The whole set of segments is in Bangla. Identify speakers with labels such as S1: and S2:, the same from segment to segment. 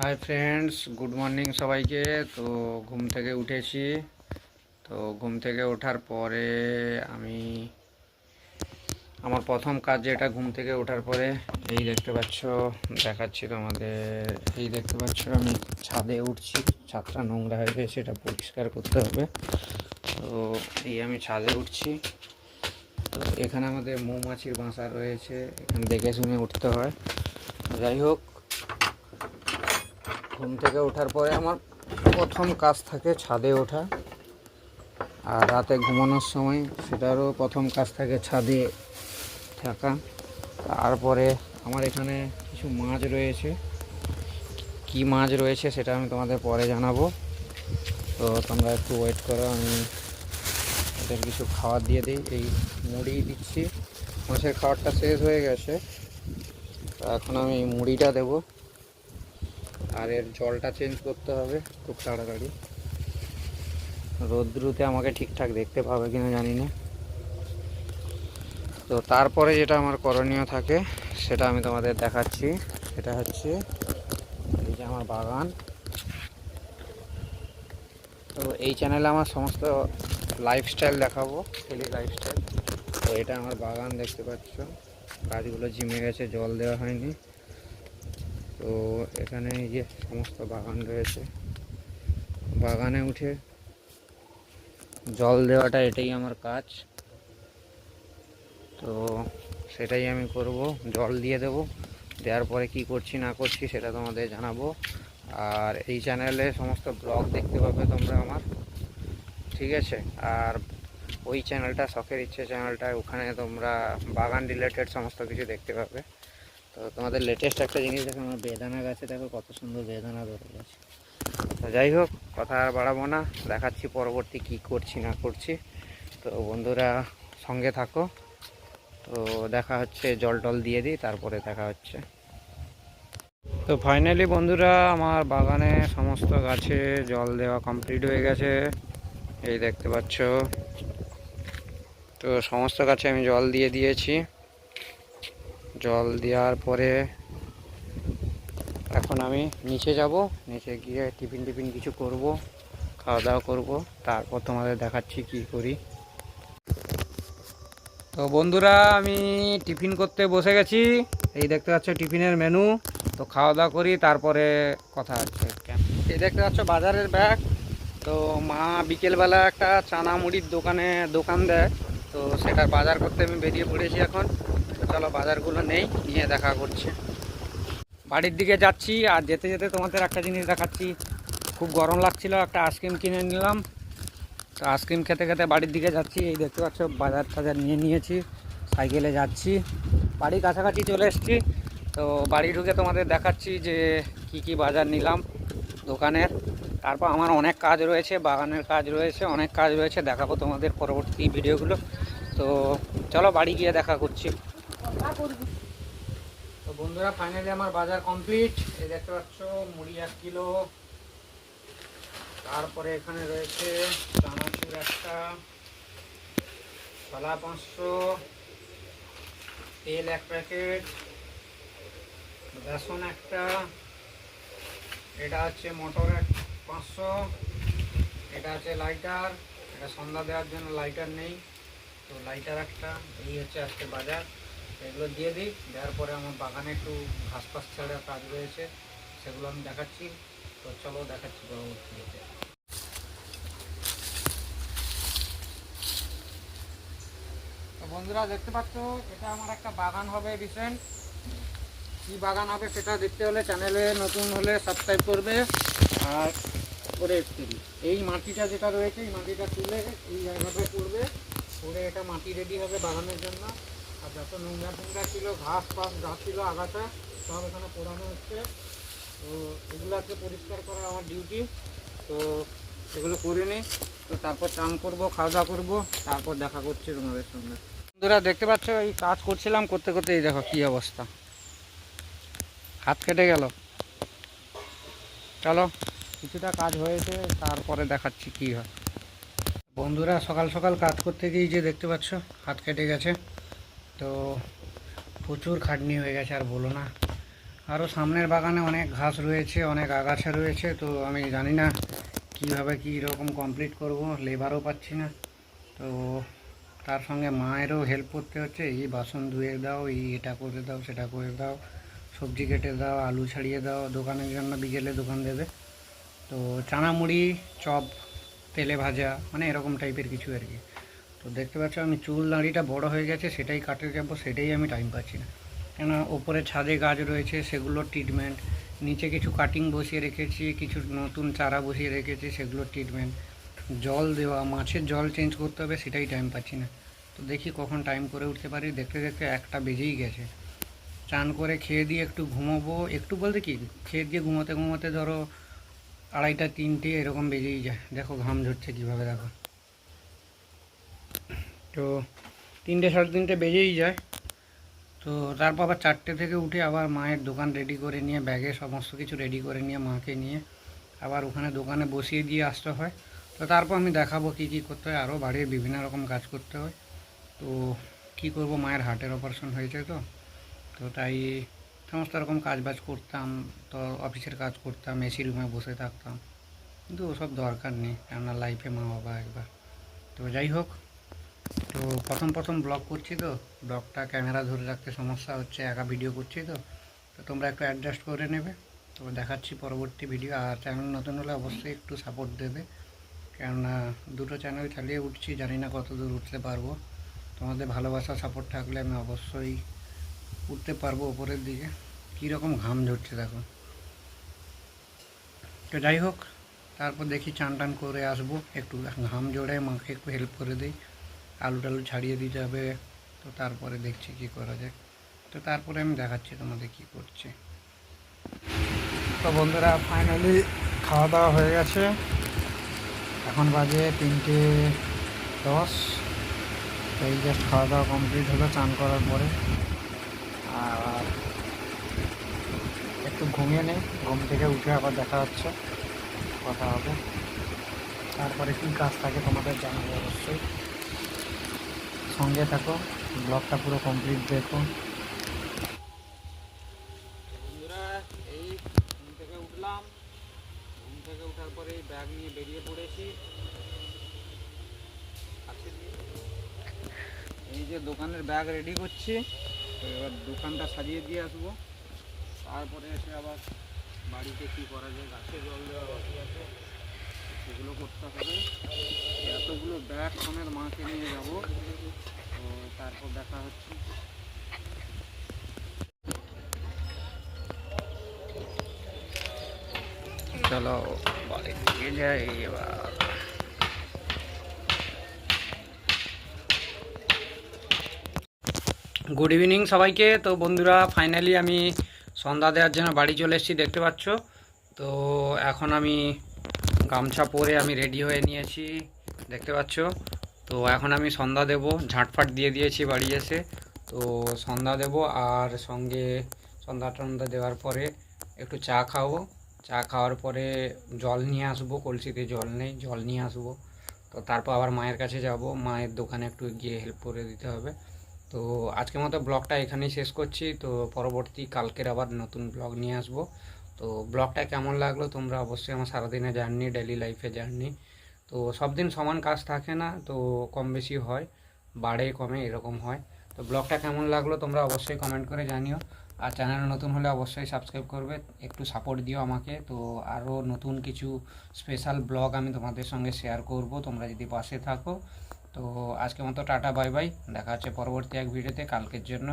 S1: হাই ফ্রেন্ডস গুড মর্নিং সবাইকে। তো ঘুম থেকে উঠেছি। তো ঘুম থেকে ওঠার পরে আমি আমার প্রথম কাজ যেটা, ঘুম থেকে ওঠার পরে এই দেখতে পাচ্ছ, দেখাচ্ছি তোমাদের। এই দেখতে পাচ্ছ, আমি ছাদে উঠছি। ছাদটা নোংরা হয়ে গেছে, সেটা পরিষ্কার করতে হবে। তো এই আমি ছাদে উঠছি। তো এখানে আমাদের মৌমাছির বাসা রয়েছে। এখানে দেখে শুনে উঠতে হয়। যাই হোক ঘুম থেকে ওঠার পরে আমার প্রথম কাজ থাকে ছাদে ওঠা। আর রাতে ঘুমানোর সময় সেটারও প্রথম কাজ থাকে ছাদে থাকা। তারপরে আমার এখানে কিছু মাছ রয়েছে। কি মাছ রয়েছে সেটা আমি তোমাদের পরে জানাব। তো তোমরা একটু ওয়েট করো, আমি ওদের কিছু খাবার দিয়ে দিই। এই মুড়ি দিচ্ছি। মাছের খাবারটা শেষ হয়ে গেছে। এখন আমি মুড়িটা দেবো। আর এর জলটা চেঞ্জ করতে হবে খুব তাড়াতাড়ি। রোদ্রুতে আমাকে ঠিকঠাক দেখতে পাবে কিনা জানি না। তো তারপরে যেটা আমার করণীয় থাকে সেটা আমি তোমাদের দেখাচ্ছি। সেটা হচ্ছে এই যে আমার বাগান। তো এই চ্যানেলে আমার সমস্ত লাইফস্টাইল দেখাবো ডেলি লাইফস্টাইল তো এটা আমার বাগান দেখতে পাচ্ছ। গাছগুলো ঝিমে গেছে জল দেওয়া হয়নি। তো এখানে যে সমস্ত বাগান রয়েছে। বাগানে উঠে জল দেওয়াটা এটাই আমার কাজ। তো সেটাই আমি করব, জল দিয়ে দেব। দেওয়ার পরে কি করছি না করছি সেটা তোমাদের জানাব। আর এই চ্যানেলে সমস্ত ব্লগ দেখতে পাবে তোমরা আমার। ঠিক আছে? আর ওই চ্যানেলটা শখের ইচ্ছে চ্যানেলটা, ওখানে তোমরা বাগান রিলেটেড সমস্ত কিছু দেখতে পাবে। তো তোমাদের লেটেস্ট একটা জিনিস দেখো আমার বেদানা গাছে দেখো কত সুন্দর বেদানা ধরে গেছে। তো যাই হোক, কথা আর বাড়াবো না, দেখাচ্ছি পরবর্তী কি করছি না করছি। তো বন্ধুরা সঙ্গে থাকো। তো দেখা হচ্ছে, জল টল দিয়ে দিই, তারপরে দেখা হচ্ছে। তো ফাইনালি বন্ধুরা, আমার বাগানে সমস্ত গাছে জল দেওয়া কমপ্লিট হয়ে গেছে। এই দেখতে পাচ্ছ। তো সমস্ত গাছে আমি জল দিয়ে দিয়েছি। জল দেওয়ার পরে এখন আমি নিচে যাব। নিচে গিয়ে টিফিন টিফিন কিছু করব, খাওয়া দাওয়া করব। তারপর তোমাদের দেখাচ্ছি কি করি। তো বন্ধুরা, আমি টিফিন করতে বসে গেছি। এই দেখতে পাচ্ছ টিফিনের মেনু। তো খাওয়া দাওয়া করি, তারপরে কথা হচ্ছে। এই দেখতে পাচ্ছ বাজারের ব্যাগ। তো মা বিকেলবেলা একটা চানা মুড়ির দোকানে দোকান দেয়। তো সেটার বাজার করতে আমি বেরিয়ে পড়েছি এখন। চলো, বাজারগুলো নেই, নিয়ে দেখা করছে। বাড়ির দিকে যাচ্ছি, আর যেতে যেতে তোমাদের একটা জিনিস দেখাচ্ছি। খুব গরম লাগছিল, একটা আইসক্রিম কিনে নিলাম। তো আইসক্রিম খেতে খেতে বাড়ির দিকে যাচ্ছি, এই দেখতে পাচ্ছ, বাজার টাজার নিয়ে নিয়েছি, সাইকেলে যাচ্ছি। বাড়ি কাছাকাছি চলে এসেছি, তো বাড়ি ঢুকে তোমাদের দেখাচ্ছি যে কি কি বাজার নিলাম দোকানের। তারপর আমার অনেক কাজ রয়েছে, বাগানের কাজ রয়েছে, অনেক কাজ রয়েছে, দেখাবো তোমাদের পরবর্তী ভিডিওগুলো। তো চলো, বাড়ি গিয়ে দেখা করছি। তো বন্ধুরা ফাইনালি আমার বাজার কমপ্লিট এই দেখতে পাচ্ছ, মুড়ি এক কিলো। তারপরে এখানে রয়েছে চানাচুর একটা কলা পাঁচশো, তেল এক প্যাকেট, বেসন একটা, এটা হচ্ছে মটর এক পাঁচশো, এটা আছে লাইটার। এটা সন্ধ্যা দেওয়ার জন্য লাইটার নেই। তো লাইটার একটা, এই হচ্ছে আজকে বাজার। এগুলো দিয়ে দিই। দেওয়ার পরে আমার বাগানে একটু ঘাস ফাস ছেড়ে কাজ রয়েছে, সেগুলো আমি দেখাচ্ছি। তো চলো দেখাচ্ছি পরবর্তীতে বন্ধুরা, দেখতে পাচ্ছ, এটা আমার একটা বাগান হবে রিসেন্ট কি বাগান হবে সেটা দেখতে হলে চ্যানেলে নতুন হলে সাবস্ক্রাইব করবে আর করে এই মাটিটা যেটা রয়েছে, এই মাটিটা তুলে এই জায়গাটায় করবে। করে এটা মাটি রেডি হবে বাগানের জন্য। আর যত নোংরা ফোংরা ছিল, ঘাস ফাস যা ছিল, আগাছা, সব এখানে পোড়ানো হচ্ছে। তো এগুলোকে পরিষ্কার করা আমার ডিউটি তো এগুলো করে নিই তো তারপর চান করব, খাওয়া দাওয়া করব, তারপর দেখা করছি তোমাদের সঙ্গে। বন্ধুরা, দেখতে পাচ্ছ, এই কাজ করছিলাম, করতে করতে এই দেখো কী অবস্থা। হাত কেটে গেল। চলো, কিছুটা কাজ হয়েছে, তারপরে দেখাচ্ছি কি হয়। বন্ধুরা, সকাল সকাল কাজ করতে গিয়ে যে দেখতে পাচ্ছ, হাত কেটে গেছে। তো প্রচুর খাটনি হয়ে গেছে, আর বলো না। আরও সামনের বাগানে অনেক ঘাস রয়েছে, অনেক আগাছা রয়েছে, তো আমি জানি না কীভাবে কী রকম কমপ্লিট করব লেবারও পাচ্ছি না। তো তার সঙ্গে মায়েরও হেল্প করতে হচ্ছে, এই বাসন ধুয়ে দাও, এই এটা করে দাও, সেটা করে দাও, সবজি কেটে দাও, আলু ছাড়িয়ে দাও, দোকানের জন্য বিকেলে দোকান দেবে। তো চানামুড়ি, চপ, তেলে ভাজা মানে এরকম টাইপের কিছু আর কি। তো দেখতে পাচ্ছ আমি চুল দাঁড়িটা বড় হয়ে গেছে, সেটাই কাটতে যাব, সেটাই আমি টাইম পাচ্ছি না। কেন ওপরে ছাদে গাছ রয়েছে সেগুলোর ট্রিটমেন্ট নিচে কিছু কাটিং বসিয়ে রেখেছি, কিছু নতুন চারা বসিয়ে রেখেছি সেগুলোর ট্রিটমেন্ট জল দেওয়া, মাছের জল চেঞ্জ করতে হবে, সেটাই টাইম পাচ্ছি না। তো দেখি কখন টাইম করে উঠতে পারি। দেখতে দেখতে একটা বেজেই গেছে। চান করে খেয়ে দিয়ে একটু ঘুমোবো। একটু বলতে কি, খেয়ে দিয়ে ঘুমোতে ঘুমোতে ধরো আড়াইটা, তিনটে, এরকম বেজেই যায়। দেখো ঘাম ঝরছে কীভাবে, দেখো। তো তিনটে সাড়ে তিনটে বেজেই যায়। তো তারপর আবার চারটে থেকে উঠে আবার মায়ের দোকান রেডি করে নিয়ে ব্যাগে সমস্ত কিছু রেডি করে নিয়ে মাকে নিয়ে আবার ওখানে দোকানে বসিয়ে দিয়ে আসতে হয়। তো তারপর আমি দেখাবো কী কী করতে হয়। আরও বাড়ির বিভিন্ন রকম কাজ করতে হয়। তো কী করব? মায়ের হার্টের অপারেশন হয়েছে তো। তো তাই সমস্ত রকম কাজ বাজ করতাম, তো অফিসের কাজ করতাম এসি রুমে বসে থাকতাম। কিন্তু ওসব দরকার নেই। কেননা লাইফে মা বাবা একবার। তো যাই হোক তো প্রথম প্রথম ব্লগ করছি তো। ব্লগটা ক্যামেরা ধরে রাখতে সমস্যা হচ্ছে, একা ভিডিও করছি তো। তো তোমরা একটু অ্যাডজাস্ট করে নেবে। তো দেখাচ্ছি পরবর্তী ভিডিও আর চ্যানেল নতুন হলে অবশ্যই একটু সাপোর্ট দেবে। কেননা দুটো চ্যানেল চালিয়ে উঠছি, জানি না কত দূর উঠতে পারব। তোমাদের ভালোবাসা সাপোর্ট থাকলে আমি অবশ্যই উঠতে পারব ওপরের দিকে। কীরকম ঘাম ঝরছে দেখো। তো যাই হোক, তারপর দেখি চান টান করে আসব। একটু ঘাম জোড়ে মাকে একটু হেল্প করে দিই। আলু টালু ছাড়িয়ে দিতে হবে। তো তারপরে দেখছি কি করা যায়। তো তারপরে আমি দেখাচ্ছি তোমাদের কি করছি। তো বন্ধুরা ফাইনালি খাওয়া দাওয়া হয়ে গেছে। এখন বাজে তিনটে দশ। তো এই জাস্ট খাওয়া দাওয়া কমপ্লিট হলো, চান করার পরে। আর একটু ঘুমিয়ে নেই ঘুম থেকে উঠে আবার দেখা হচ্ছে, কথা হবে। তারপরে কী কাজ থাকে তোমাদের জানাব অবশ্যই। সঙ্গে থাকো, ব্লগটা পুরো কমপ্লিট দেখো। বন্ধুরা, এই ঘুম থেকে উঠলাম। ঘুম থেকে ওঠার পরে ব্যাগ নিয়ে বেরিয়ে পড়েছি। এই যে দোকানের ব্যাগ রেডি করছি এবার দোকানটা সাজিয়ে দিয়ে আসব। তারপরে এসে আবার বাড়িতে কী করা যায়, গাছে জল দেওয়া বাকি আছে। সেগুলো করতে হবে। এতগুলো ব্যাগ সমেত মাকে নিয়ে যাব। তো তারপর দেখা হচ্ছে। চলো, বাড়ি দিকে যাই এবার। গুড ইভিনিং সবাইকে। তো বন্ধুরা ফাইনালি আমি সন্ধ্যা দেওয়ার জন্য বাড়ি চলে এসেছি, দেখতে পাচ্ছ? তো এখন আমি গামছা পরে আমি রেডি হয়ে নিয়েছি, দেখতে পাচ্ছ? তো এখন আমি সন্ধ্যা দেব, ঝাঁটফাট দিয়ে দিয়েছি বাড়ি এসে। তো সন্ধ্যা দেব আর সঙ্গে সন্ধ্যা টন্ধ্যা দেওয়ার পরে একটু চা খাব। চা খাওয়ার পরে জল নিয়ে আসব, কলসিতে জল নেই, জল নিয়ে আসব। তো তারপর আবার মায়ের কাছে যাব, মায়ের দোকানে একটু গিয়ে হেল্প করে দিতে হবে। তো আজকের মতো ব্লগটা এখানেই শেষ করছি। তো পরবর্তী কালকের আবার নতুন ব্লগ নিয়ে আসব। তো ব্লগটা কেমন লাগল? তোমরা অবশ্যই আমার সারাদিনে জার্নি ডেলি লাইফে জার্নি তো সব দিন সমান কাজ থাকে না, তো কম বেশি হয়, বাড়ে, কমে এরকম হয়। তো ব্লগটা কেমন লাগল তোমরা অবশ্যই কমেন্ট করে জানিও। আর চ্যানেল নতুন হলে অবশ্যই সাবস্ক্রাইব করবে, একটু সাপোর্ট দিও আমাকে। তো আরও নতুন কিছু স্পেশাল ব্লগ আমি তোমাদের সঙ্গে শেয়ার করব, তোমরা যদি পাশে থাকো। তো আজকে মতো টাটা বাই বাই দেখা হচ্ছে পরবর্তী এক ভিডিওতে কালকের জন্য।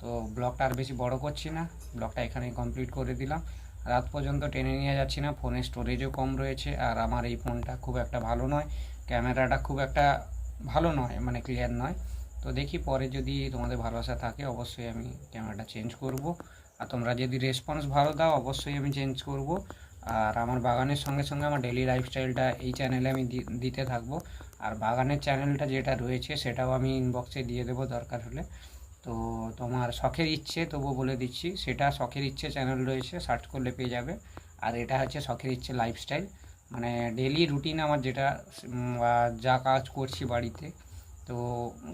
S1: তো ব্লগটা আর বেশি বড় করছি না, ব্লগটা এখানেই কমপ্লিট করে দিলাম। রাত পর্যন্ত টেনে নিয়ে যাচ্ছি না ফোনের স্টোরেজও কম রয়েছে আর আমার এই ফোনটা খুব একটা ভালো নয় ক্যামেরাটা খুব একটা ভালো নয় মানে ক্লিয়ার নয়। তো দেখি পরে যদি তোমাদের ভালোবাসা থাকে অবশ্যই আমি ক্যামেরাটা চেঞ্জ করব। আর তোমরা যদি রেসপন্স ভালো দাও অবশ্যই আমি চেঞ্জ করব। আর আমার বাগানের সঙ্গে সঙ্গে আমার ডেলি লাইফস্টাইলটা এই চ্যানেলে আমি দিতে থাকব। আর বাগানের চ্যানেলটা যেটা রয়েছে সেটাও আমি ইনবক্সে দিয়ে দেবো দরকার হলে। তো তোমার শখের ইচ্ছে তবু বলে দিচ্ছি, সেটা শখের ইচ্ছে চ্যানেল রয়েছে সার্চ করলে পেয়ে যাবে। আর এটা হচ্ছে শখের ইচ্ছে লাইফস্টাইল মানে ডেলি রুটিন আমার যেটা যা কাজ করছি বাড়িতে। তো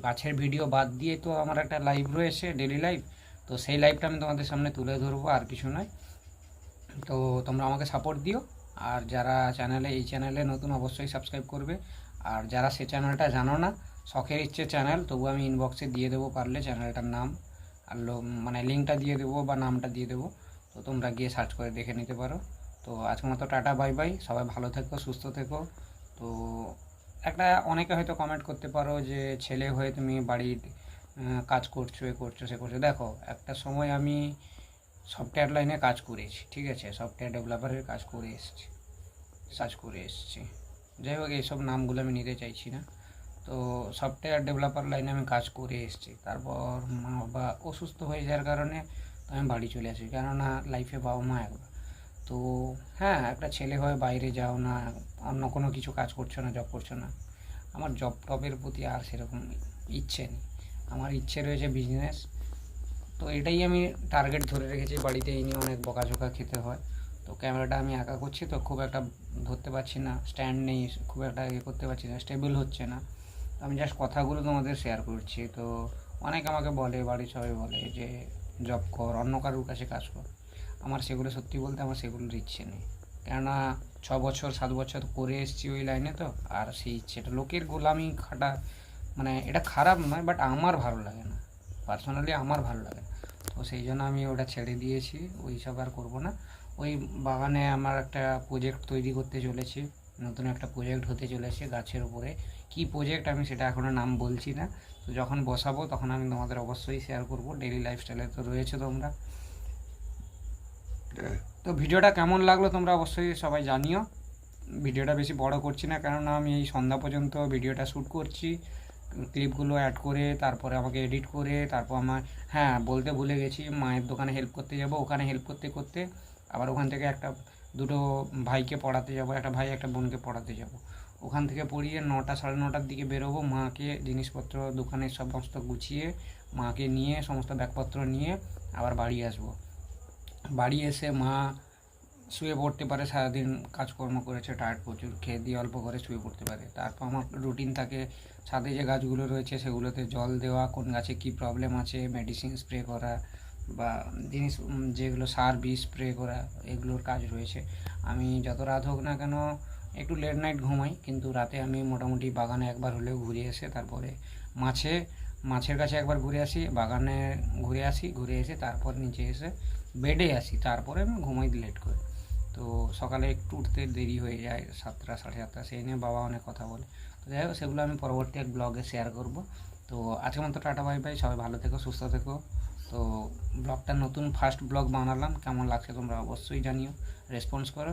S1: গাছের ভিডিও বাদ দিয়ে তো আমার একটা লাইভ রয়েছে ডেলি লাইফ তো সেই লাইভটা আমি তোমাদের সামনে তুলে ধরবো, আর কিছু নয়। তো তোমরা আমাকে সাপোর্ট দিও। আর যারা চ্যানেলে এই চ্যানেলে নতুন অবশ্যই সাবস্ক্রাইব করবে। আর যারা সে চ্যানেলটা জানো না শখের ইচ্ছে চ্যানেল তবু আমি ইনবক্সে দিয়ে দেবো পারলে চ্যানেলটার নাম, আর মানে লিঙ্কটা দিয়ে দেবো বা নামটা দিয়ে দেবো। তো তোমরা গিয়ে সার্চ করে দেখে নিতে পারো। তো আজকের মতো টাটা বাই বাই সবাই ভালো থেকো, সুস্থ থেকো। তো একটা অনেকে হয়তো কমেন্ট করতে পারো যে, ছেলে হয়ে তুমি বাড়ির কাজ করছ, এ করছ, সে করছ। দেখো, একটা সময় আমি সফটওয়্যার লাইনে কাজ করেছি, ঠিক আছে? সফটওয়্যার ডেভেলপারের কাজ করে এসেছি সার্চ করে এসেছি। যাই হোক, এইসব নামগুলো আমি নিতে চাইছি না। তো সফটওয়্যার ডেভেলপার লাইনে আমি কাজ করে এসেছি। তারপর মা বাবা অসুস্থ হয়ে যাওয়ার কারণে আমি বাড়ি চলে আসি, কেননা লাইফে বাবা মা একবার তো হ্যাঁ একটা ছেলে হয়ে বাইরে যাও না, অন্য কোনো কিছু কাজ করছ না জব করছ না। আমার জব টবের প্রতি আর সেরকম ইচ্ছে নেই। আমার ইচ্ছে রয়েছে বিজনেস তো এটাই আমি টার্গেট ধরে রেখেছি, বাড়িতে এই নিয়ে অনেক বকাঝোকা খেতে হয়। তো ক্যামেরাটা আমি একা করছি, তো খুব একটা ধরতে পারছি না স্ট্যান্ড নেই, খুব একটা ইয়ে করতে পারছি না স্টেবল হচ্ছে না। আমি জাস্ট কথাগুলো তোমাদের শেয়ার করছি। তো অনেক আমাকে বলে, বাড়ির সবাই বলে যে জব কর, অন্য কারোর কাছে কাজ কর। আমার সেগুলো সত্যি বলতে আমার সেগুলোর ইচ্ছে নেই কেননা ছ বছর, সাত বছর করে এসেছি ওই লাইনে তো, আর সেই ইচ্ছেটা। লোকের গোলামি, খাটা মানে এটা খারাপ নয় বাট আমার ভালো লাগে না। পার্সোনালি আমার ভালো লাগে না। তো সেই জন্য আমি ওটা ছেড়ে দিয়েছি, ওই সব আর করব না। ওই বাগানে আমার একটা প্রজেক্ট তৈরি করতে চলেছি, নতুন একটা প্রজেক্ট হতে চলেছে গাছের উপরে। কি প্রজেক্ট আমি সেটা এখনও নাম বলছি না। তো যখন বসাবো তখন আমি তোমাদের অবশ্যই শেয়ার করব। ডেলি লাইফস্টাইলে তো রয়েছে তোমরা। তো ভিডিওটা কেমন লাগল তোমরা অবশ্যই সবাই জানিও। ভিডিওটা বেশি বড় করছি না কেননা আমি এই সন্ধ্যা পর্যন্ত ভিডিওটা শ্যুট করছি। ক্লিপগুলো অ্যাড করে তারপরে আমাকে এডিট করে তারপর আমার হ্যাঁ বলতে ভুলে গেছি মায়ের দোকানে হেল্প করতে যাব ওখানে হেল্প করতে করতে। আবার ওখান থেকে একটা দুটো ভাইকে পড়াতে যাব একটা ভাই একটা বোনকে পড়াতে যাব। ওখান থেকে পড়িয়ে নটা, সাড়ে নটার দিকে বেরোবো, মাকে জিনিসপত্র দোকানের সমস্ত গুছিয়ে মাকে নিয়ে সমস্ত ব্যাগপত্র নিয়ে আবার বাড়ি আসব। বাড়ি এসে মা শুয়ে পড়তে পারে, সারাদিন কাজকর্ম করেছে টায়ার্ড প্রচুর, খেয়ে দিয়ে অল্প করে শুয়ে পড়তে পারে। তারপর আমার রুটিন থাকে, ছাদে যে গাছগুলো রয়েছে সেগুলোতে জল দেওয়া, কোন গাছে কি প্রবলেম আছে মেডিসিন স্প্রে করা বা জিনিস যেগুলো সার বিষ স্প্রে করা, এগুলোর কাজ রয়েছে। আমি যত রাত হোক না কেন একটু লেট নাইট ঘুমাই, কিন্তু রাতে আমি মোটামুটি বাগানে একবার হলেও ঘুরে এসে তারপরে মাছে, মাছের কাছে একবার ঘুরে আসি, বাগানে ঘুরে আসি, ঘুরে এসে তারপর নিচে এসে বেডে আসি, তারপরে আমি ঘুমাই লেট করে। তো সকালে একটু উঠতে দেরি হয়ে যায়, সাতটা, সাড়ে সাতটা, সেই নিয়ে বাবা অনেক কথা বলে। তো যাই হোক, সেগুলো আমি পরবর্তী এক ব্লগে শেয়ার করব। তো আজকের মতো টাটা বাই বাই সবাই ভালো থেকো, সুস্থ থেকো। তো ব্লগটা নতুন ফার্স্ট ব্লগ বানালাম, কেমন লাগছে তোমরা অবশ্যই জানিও রেসপন্স করো।